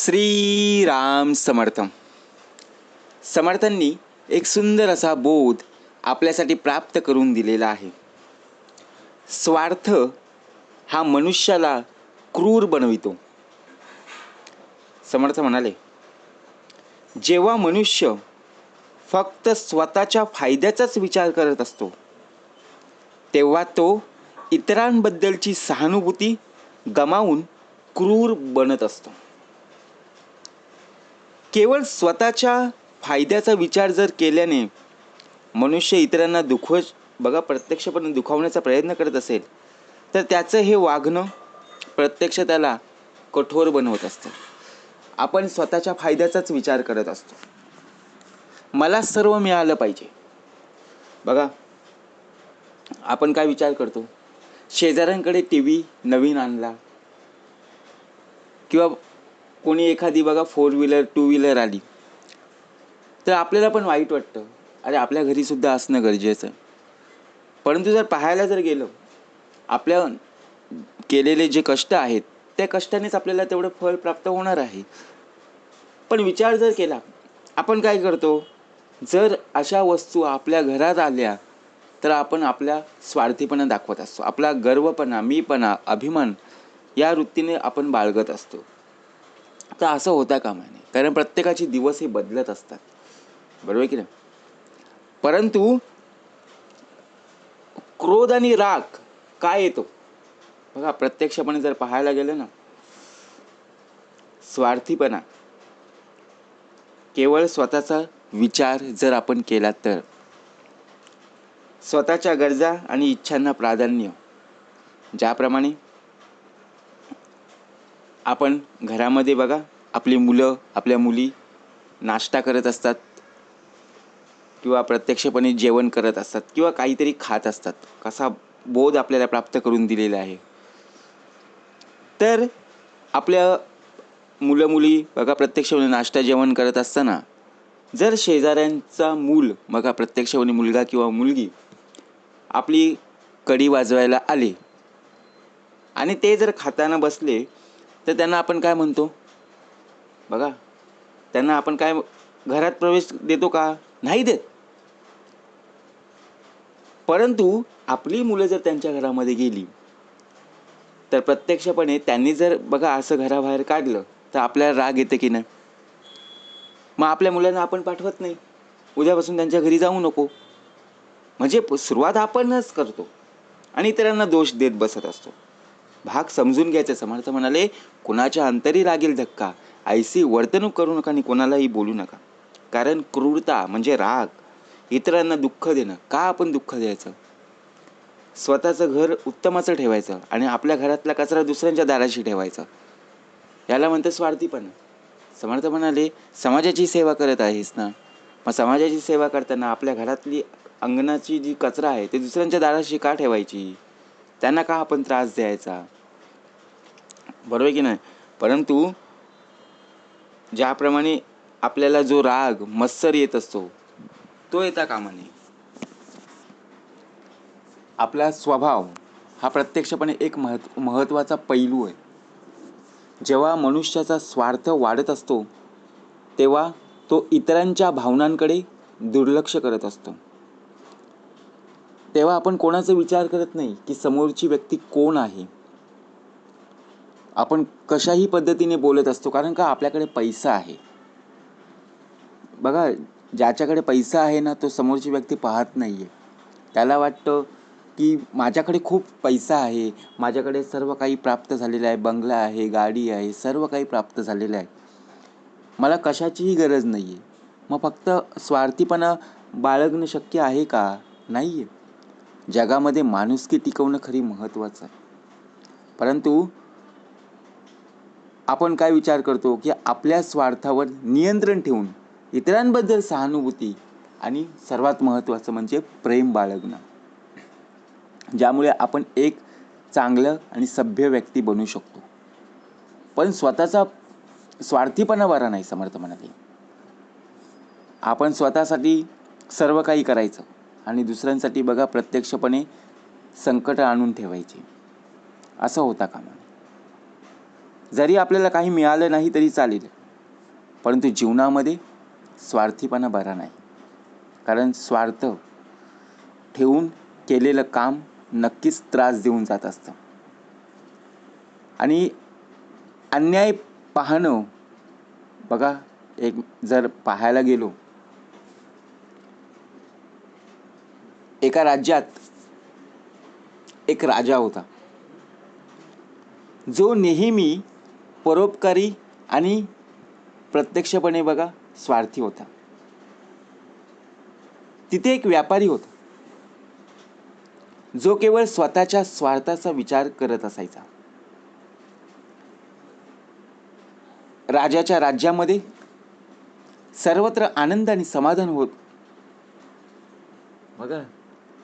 श्रीराम समर्थ समर्थांनी एक सुंदर असा बोध आपल्यासाठी प्राप्त करून दिलेला आहे. स्वार्थ हा मनुष्याला क्रूर बनवितो. समर्थ म्हणाले जेव्हा मनुष्य फक्त स्वतःच्या फायद्याचाच विचार करत असतो तेव्हा तो इतरांबद्दलची सहानुभूती गमावून क्रूर बनत असतो. केवळ स्वतःच्या फायद्याचा विचार जर केल्याने मनुष्य इतरांना दुखवच बघा प्रत्यक्षपणे दुखावण्याचा प्रयत्न करत असेल तर त्याचं हे वागणं प्रत्यक्ष त्याला कठोर बनवत असतं. आपण स्वतःच्या फायद्याचाच विचार करत असतो. मला सर्व मिळालं पाहिजे. बघा आपण काय विचार करतो? शेजाऱ्यांकडे टी व्ही नवीन आणला किंवा कोणी एखादी बघा फोर व्हीलर टू व्हीलर आली तर आपल्याला पण वाईट वाटतं. अरे आपल्या घरीसुद्धा असणं गरजेचं. आहे परंतु जर पाहायला जर गेलं आपल्या केलेले जे कष्ट आहेत त्या कष्टानेच आपल्याला तेवढं फळ प्राप्त होणार आहे. पण विचार जर केला आपण काय करतो? जर अशा वस्तू आपल्या घरात आल्या तर आपण आपल्या स्वार्थीपणा दाखवत असतो. आपला गर्वपणा मीपणा अभिमान या वृत्तीने आपण बाळगत असतो. तर असं होता कामा नये. कारण प्रत्येकाचे दिवस हे बदलत असतात. बरोबर की नाही? परंतु क्रोध आणि राग काय येतो? बघा प्रत्यक्षपणे जर पाहायला गेलं ना स्वार्थीपणा केवळ स्वतःचा विचार जर आपण केला तर स्वतःच्या गरजा आणि इच्छांना प्राधान्य ज्याप्रमाणे आपण घरामध्ये बघा आपली मुलं आपल्या मुली नाश्ता करत असतात किंवा प्रत्यक्षपणे जेवण करत असतात किंवा काहीतरी खात असतात. कसा बोध आपल्याला प्राप्त करून दिलेला आहे. तर आपल्या मुलं मुली बघा प्रत्यक्षपणे नाश्ता जेवण करत असताना जर शेजाऱ्यांचा मूल बघा प्रत्यक्षपणे मुलगा किंवा मुलगी आपली कडी वाजवायला आले आणि ते जर खाताना बसले तर त्यांना आपण काय म्हणतो? बघा त्यांना आपण काय घरात प्रवेश देतो का? नाही देत. परंतु आपली मुलं जर त्यांच्या घरामध्ये गेली तर प्रत्यक्षपणे त्यांनी जर बघा असं घराबाहेर काढलं तर आपल्याला राग येतं की नाही? मग आपल्या मुलांना आपण पाठवत नाही. उद्यापासून त्यांच्या घरी जाऊ नको. म्हणजे सुरुवात आपणच करतो आणि इतरांना दोष देत बसत असतो. भाग समजून घ्यायचं. समर्थ म्हणाले कुणाच्या अंतरी लागेल धक्का? ऐसी वर्तणूक करू नका आणि कोणालाही बोलू नका. कारण क्रूरता म्हणजे राग. इतरांना दुःख देणं. का आपण दुःख द्यायचं? स्वतःचं घर उत्तमाचं ठेवायचं आणि आपल्या घरातला कचरा दुसऱ्यांच्या दाराशी ठेवायचा. याला म्हणतं स्वार्थीपणा. समर्थ म्हणाले समाजाची सेवा करत आहेस ना? मग समाजाची सेवा करताना आपल्या घरातली अंगणाची जी कचरा आहे ते दुसऱ्यांच्या दाराशी का ठेवायची? त्यांना का आपण त्रास द्यायचा? बरोबर की नाही? परंतु ज्याप्रमाणे आपल्याला जो राग मत्सर येत असतो तो येता कामा नये आपला स्वभाव हा प्रत्यक्षपणे एक महत् महत्त्वाचा पैलू आहे. जेव्हा मनुष्याचा स्वार्थ वाढत असतो तेव्हा तो इतरांच्या भावनांकडे दुर्लक्ष करत असतो. तेव्हा आपण कोणाचा विचार करत नाही की समोरची व्यक्ती कोण आहे? आपण कशाही पद्धतीने बोलत असतो कारण का आपल्याकडे पैसा आहे. बघा ज्याच्याकडे पैसा आहे ना तो समोरची व्यक्ती पाहत नाही आहे त्याला वाटतं की माझ्याकडे खूप पैसा आहे माझ्याकडे सर्व काही प्राप्त झालेलं आहे बंगला आहे गाडी आहे सर्व काही प्राप्त झालेलं आहे. मला कशाचीही गरज नाही आहे मग फक्त स्वार्थीपणा बाळगणं शक्य आहे का? नाही आहे जगामध्ये माणुसकी टिकवणं खरी महत्त्वाचं आहे. परंतु आपण काय विचार करतो की आपल्या स्वार्थावर नियंत्रण ठेवून इतरांबद्दल सहानुभूती आणि सर्वात महत्त्वाचं म्हणजे प्रेम बाळगणं. ज्यामुळे आपण एक चांगलं आणि सभ्य व्यक्ती बनू शकतो. पण स्वतःचा स्वार्थीपणा बरा नाही समर्थ म्हणाले आपण स्वतःसाठी सर्व काही करायचं आणि दुसऱ्यांसाठी बघा प्रत्यक्षपणे संकट आणून ठेवायचे. असं होता कामा जरी आपल्याला काही मिळालं नाही तरी चालेल. परंतु जीवनामध्ये स्वार्थीपणा बरा नाही. कारण स्वार्थ ठेवून केलेलं काम नक्कीच त्रास देऊन जात असतं. आणि अन्याय पाहणं बघा एक जर पाहायला गेलो एका राज्यात एक राजा होता. जो नेहमी परोपकारी आणि प्रत्यक्षपणे बघा स्वार्थी होता. तिथे एक व्यापारी होता. जो केवळ स्वतःच्या स्वार्थाचा विचार करत असायचा. राजाच्या राज्यामध्ये सर्वत्र आनंद आणि समाधान होत. बघा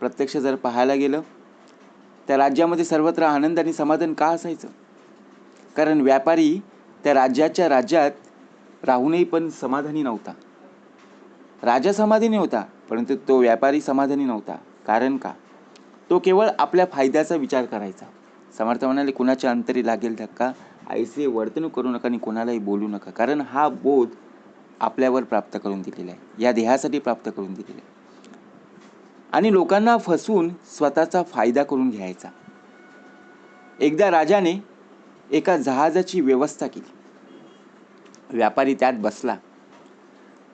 प्रत्यक्ष जर पाहायला गेलं त्या राज्यामध्ये सर्वत्र आनंद आणि समाधान का असायचं? कारण व्यापारी त्या राज्याच्या राज्यात राहूनही पण समाधानी नव्हता. राजा समाधानी होता परंतु तो व्यापारी समाधानी नव्हता. कारण का? तो केवळ आपल्या फायद्याचा विचार करायचा. समर्थ म्हणाले कुणाच्या अंतरी लागेल धक्का? ऐसे वर्तणूक करू नका आणि कोणालाही बोलू नका. कारण हा बोध आपल्यावर प्राप्त करून दिलेला आहे. या देहासाठी प्राप्त करून दिलेला आहे. आणि लोकांना फसवून स्वतःचा फायदा करून घ्यायचा. एकदा राजाने एका जहाजाची व्यवस्था केली. व्यापारी त्यात बसला.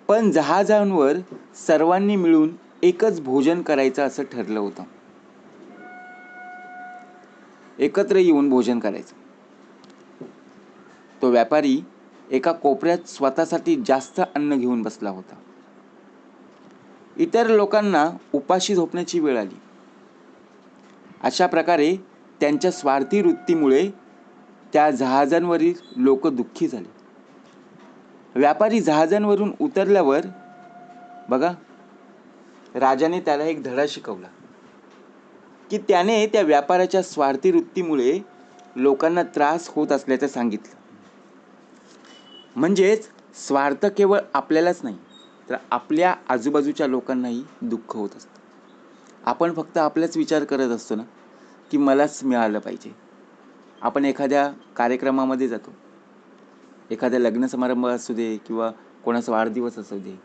पण जहाजांवर सर्वांनी मिळून एकच भोजन करायचं असं ठरलं होतं. एकत्र येऊन भोजन करायचं. तो व्यापारी एका कोपऱ्यात स्वतःसाठी जास्त अन्न घेऊन बसला होता. इतर लोकांना उपाशी झोपण्याची वेळ आली. अशा प्रकारे त्यांच्या स्वार्थी वृत्तीमुळे त्या जहाजांवरील लोक दुःखी झाले. व्यापारी जहाजांवरून उतरल्यावर बघा राजाने त्याला एक धडा शिकवला की त्याने त्या व्यापाराच्या स्वार्थी वृत्तीमुळे लोकांना त्रास होत असल्याचं सांगितलं. म्हणजेच स्वार्थ केवळ आपल्यालाच नाही तर आपल्या आजूबाजूच्या लोकांनाही दुःख होत असतं. आपण फक्त आपलाच विचार करत असतो ना की मलाच मिळालं पाहिजे. आपण एखाद्या कार्यक्रमामध्ये जातो. एखाद्या लग्न समारंभ असू दे किंवा कोणाचा वाढदिवस असू दे.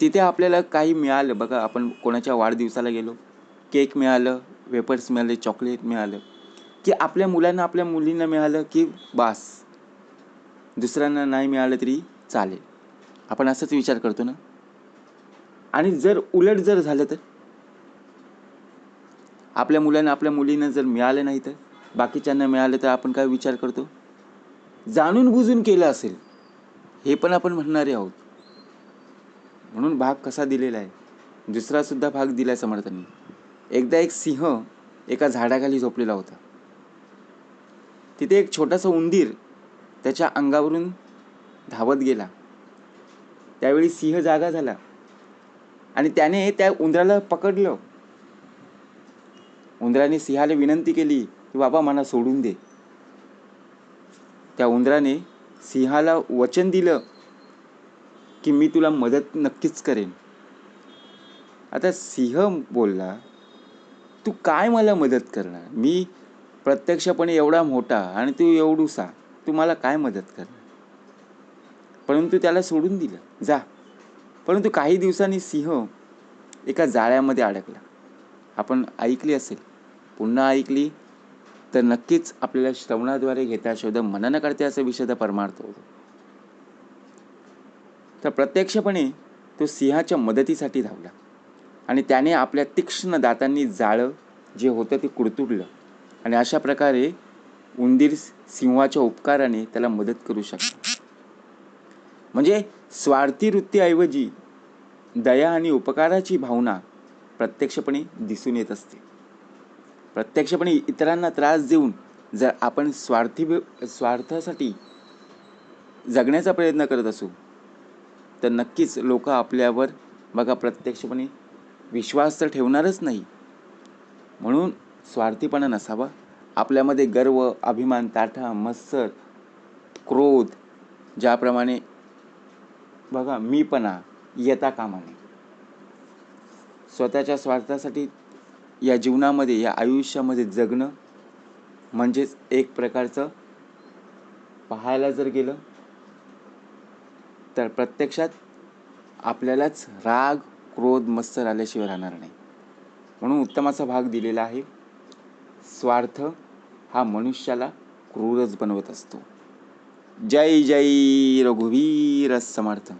तिथे आपल्याला काही मिळालं. बघा आपण कोणाच्या वाढदिवसाला गेलो. केक मिळालं वेपर्स मिळाले चॉकलेट मिळालं. की आपल्या मुलांना आपल्या मुलींना मिळालं की बास. दुसऱ्यांना नाही मिळालं तरी चालेल. आपण असंच विचार करतो ना? आणि जर उलट जर झालं तर? आपल्या मुलांना आपल्या मुलींना जर मिळालं नाही तर? बाकीच्यांना मिळालं तर आपण काय विचार करतो? जाणून बुजून केलं असेल हे पण आपण म्हणणारे आहोत. म्हणून भाग कसा दिलेला आहे? दुसरा सुद्धा भाग दिलाय समर्थांनी. एकदा एक सिंह एका झाडाखाली झोपलेला होता. तिथे एक छोटासा उंदीर त्याच्या अंगावरून धावत गेला. त्यावेळी सिंह जागा झाला आणि त्याने त्या उंदराला पकडलं. उंदराने सिंहाला विनंती केली की बाबा मला सोडून दे. त्या उंदराने सिंहाला वचन दिलं की मी तुला मदत नक्कीच करेन. आता सिंह बोलला तू काय मला मदत करणार? मी प्रत्यक्षपणे एवढा मोठा आणि तू एवढूसा तू मला काय मदत करणार? परंतु त्याला सोडून दिलं जा. परंतु काही दिवसांनी सिंह एका जाळ्यामध्ये अडकला. आपण ऐकली असेल पुन्हा ऐकली तर नक्कीच आपल्याला श्रवणाद्वारे घेता शोध मनन करते असं विषय परमार्थ होतो. तर प्रत्यक्षपणे तो सिंहाच्या मदतीसाठी धावला. आणि त्याने आपल्या तीक्ष्ण दातांनी जाळं जे होतं ते कुडतुडलं. आणि अशा प्रकारे उंदीर सिंहाच्या उपकाराने त्याला मदत करू शकतो म्हणजे स्वार्थी वृत्तीऐवजी दया आणि उपकाराची भावना प्रत्यक्षपणे दिसून येत असते. प्रत्यक्षपणे इतरांना त्रास देऊन जर आपण स्वार्थी स्वार्थासाठी जगण्याचा प्रयत्न करत असू तर नक्कीच लोक आपल्यावर बघा प्रत्यक्षपणे विश्वास तर ठेवणारच नाही. म्हणून स्वार्थीपणा नसावा. आपल्यामध्ये गर्व अभिमान ताठा मत्सर क्रोध ज्याप्रमाणे बघा मीपणा येता कामा नये स्वतःच्या स्वार्थासाठी या जीवनामध्ये या आयुष्यामध्ये जगणं म्हणजेच एक प्रकारचं पाहायला जर गेलं तर प्रत्यक्षात आपल्यालाच राग क्रोध मत्सर आल्याशिवाय राहणार नाही. म्हणून उत्तमाचा भाग दिलेला आहे स्वार्थ हा मनुष्याला क्रूरच बनवत असतो. जय जय रघुवीर समर्थ.